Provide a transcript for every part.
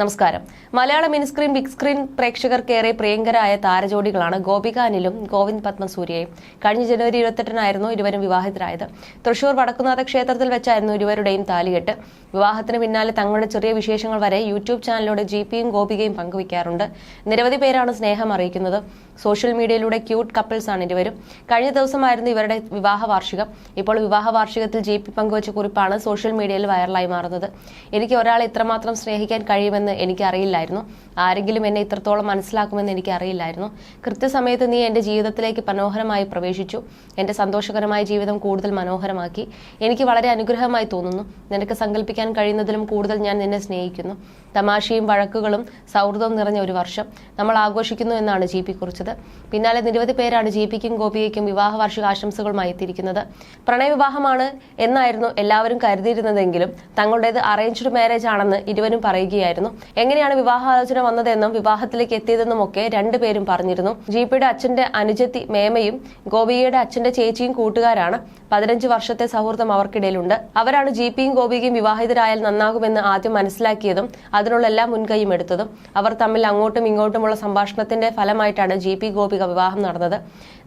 നമസ്കാരം. മലയാള mini screen big screen പ്രേക്ഷകർക്കേറെ പ്രിയങ്കരായ താരജോഡികളാണ് ഗോപിക അനിലും ഗോവിന്ദ് പത്മസൂര്യയും. കഴിഞ്ഞ ജനുവരി ഇരുപത്തെട്ടിനായിരുന്നു ഇരുവരും വിവാഹിതരായത്. തൃശൂർ വടക്കുന്നാഥ ക്ഷേത്രത്തിൽ വെച്ചായിരുന്നു ഇരുവരുടെയും താലികെട്ട്. വിവാഹത്തിന് പിന്നാലെ തങ്ങളുടെ ചെറിയ വിശേഷങ്ങൾ വരെ യൂട്യൂബ് ചാനലിലൂടെ ജിപിയും ഗോപികയും പങ്കുവയ്ക്കാറുണ്ട്. നിരവധി പേരാണ് സ്നേഹം അറിയിക്കുന്നത്. സോഷ്യൽ മീഡിയയിലൂടെ ക്യൂട്ട് കപ്പിൾസ് ആണ് ഇരുവരും. കഴിഞ്ഞ ദിവസമായിരുന്നു ഇവരുടെ വിവാഹ വാർഷികം. ഇപ്പോൾ വിവാഹ വാർഷികത്തിൽ ജി പി പങ്കുവച്ച കുറിപ്പാണ് സോഷ്യൽ മീഡിയയിൽ വൈറലായി മാറുന്നത്. എനിക്ക് ഒരാളെ ഇത്രമാത്രം സ്നേഹിക്കാൻ കഴിയുമെന്ന് എനിക്ക് അറിയില്ലായിരുന്നു ആരെങ്കിലും എന്നെ ഇത്രത്തോളം മനസ്സിലാക്കുമെന്ന് എനിക്കറിയില്ലായിരുന്നു. കൃത്യസമയത്ത് നീ എന്റെ ജീവിതത്തിലേക്ക് മനോഹരമായി പ്രവേശിച്ചു. എന്റെ സന്തോഷകരമായ ജീവിതം കൂടുതൽ മനോഹരമാക്കി. എനിക്ക് വളരെ അനുഗ്രഹമായി തോന്നുന്നു. നിനക്ക് സങ്കല്പിക്കാൻ കഴിയുന്നതിലും കൂടുതൽ ഞാൻ നിന്നെ സ്നേഹിക്കുന്നു. തമാശയും വഴക്കുകളും സൗഹൃദവും നിറഞ്ഞ ഒരു വർഷം നമ്മൾ ആഘോഷിക്കുന്നു എന്നാണ് ജി പി കുറിച്ചത്. പിന്നാലെ നിരവധി പേരാണ് ജി പിക്കും ഗോപികയ്ക്കും വിവാഹ വാർഷികാശംസകളുമായി എത്തിയിരിക്കുന്നത്. പ്രണയവിവാഹമാണ് എന്നായിരുന്നു എല്ലാവരും കരുതിയിരുന്നതെങ്കിലും തങ്ങളുടേത് അറേഞ്ച്ഡ് മാരേജ് ആണെന്ന് ഇരുവരും പറയുകയായിരുന്നു. എങ്ങനെയാണ് വിവാഹാലോചന വന്നതെന്നും വിവാഹത്തിലേക്ക് എത്തിയതെന്നും ഒക്കെ രണ്ടുപേരും പറഞ്ഞിരുന്നു. ജി പിയുടെ അച്ഛന്റെ അനുജത്തി മേമയും ഗോപികയുടെ അച്ഛന്റെ ചേച്ചിയും കൂട്ടുകാരാണ് പതിനഞ്ച് വർഷത്തെ സൗഹൃദം അവർക്കിടയിലുണ്ട്. അവരാണ് ജി പിയും ഗോപികയും വിവാഹിതരായാൽ നന്നാകുമെന്ന് ആദ്യം മനസ്സിലാക്കിയതും അതിനുള്ള എല്ലാ മുൻകൈയും എടുത്തതും. അവർ തമ്മിൽ അങ്ങോട്ടും ഇങ്ങോട്ടുമുള്ള സംഭാഷണത്തിന്റെ ഫലമായിട്ടാണ് ജി പി ഗോപിക വിവാഹം നടന്നത്.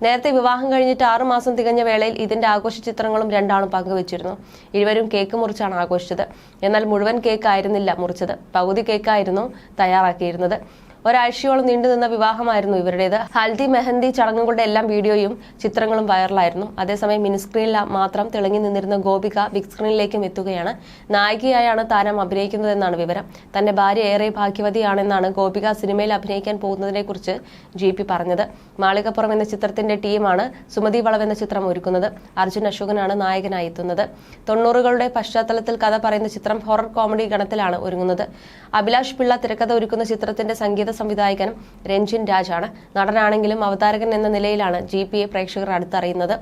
നേരത്തെ വിവാഹം കഴിഞ്ഞിട്ട് ആറു മാസം തികഞ്ഞ വേളയിൽ ഇതിന്റെ ആഘോഷ ചിത്രങ്ങളും രണ്ടാളും പങ്കുവച്ചിരുന്നു. ഇരുവരും കേക്ക് മുറിച്ചാണ് ആഘോഷിച്ചത്. എന്നാൽ മുഴുവൻ കേക്ക് ആയിരുന്നില്ല മുറിച്ചത്. പകുതി കേക്കായിരുന്നു തയ്യാറാക്കിയിരുന്നത്. ഒരാഴ്ചയോളം നീണ്ടുനിന്ന വിവാഹമായിരുന്നു ഇവരുടേത്. ഹൽദി മെഹന്തി ചടങ്ങുകളുടെ എല്ലാം വീഡിയോയും ചിത്രങ്ങളും വൈറലായിരുന്നു. അതേസമയം മിനിസ്ക്രീനിൽ മാത്രം തിളങ്ങി നിന്നിരുന്ന ഗോപിക ബിഗ് സ്ക്രീനിലേക്കും എത്തുകയാണ്. നായികയായാണ് താരം അഭിനയിക്കുന്നതെന്നാണ് വിവരം. തന്റെ ഭാര്യ ഏറെ ഭാഗ്യവതിയാണെന്നാണ് ഗോപിക സിനിമയിൽ അഭിനയിക്കാൻ പോകുന്നതിനെക്കുറിച്ച് ജി പി പറഞ്ഞത്. മാളികപ്പുറം എന്ന ചിത്രത്തിന്റെ ടീമാണ് സുമതി വളവ് എന്ന ചിത്രം ഒരുക്കുന്നത്. അർജുൻ അശോകനാണ് നായകനായി എത്തുന്നത്. തൊണ്ണൂറുകളുടെ പശ്ചാത്തലത്തിൽ കഥ പറയുന്ന ചിത്രം ഹൊറർ കോമഡി ഗണത്തിലാണ് ഒരുങ്ങുന്നത്. അഭിലാഷ് പിള്ള തിരക്കഥ ഒരുക്കുന്ന ചിത്രത്തിന്റെ സംഗീത സംവിധായകൻ രഞ്ജിൻ രാജാണ്. നടനാണെങ്കിലും അവതാരകൻ എന്ന നിലയിലാണ് ജി പി എ പ്രേക്ഷകർ അടുത്തറിയുന്നത്.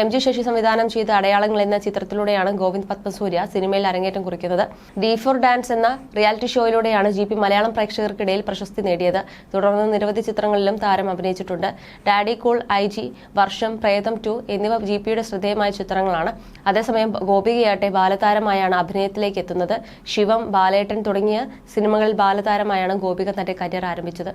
എം ജി ശശി സംവിധാനം ചെയ്ത അടയാളങ്ങൾ എന്ന ചിത്രത്തിലൂടെയാണ് ഗോവിന്ദ് പത്മസൂര്യ സിനിമയിൽ അരങ്ങേറ്റം കുറിക്കുന്നത്. ഡി ഫോർ ഡാൻസ് എന്ന റിയാലിറ്റി ഷോയിലൂടെയാണ് ജി പി മലയാളം പ്രേക്ഷകർക്കിടയിൽ പ്രശസ്തി നേടിയത്. തുടർന്ന് നിരവധി ചിത്രങ്ങളിലും താരം അഭിനയിച്ചിട്ടുണ്ട്. ഡാഡി കൂൾ ഐ ജി വർഷം പ്രേതം ടു എന്നിവ ജി പിയുടെ ശ്രദ്ധേയമായ ചിത്രങ്ങളാണ്. അതേസമയം ഗോപികയാട്ടെ ബാലതാരമായാണ് അഭിനയത്തിലേക്ക് എത്തുന്നത്. ശിവം ബാലേട്ടൻ തുടങ്ങിയ സിനിമകളിൽ ബാലതാരമായാണ് ഗോപിക തന്റെ കരിയർ ആരംഭിച്ചത്.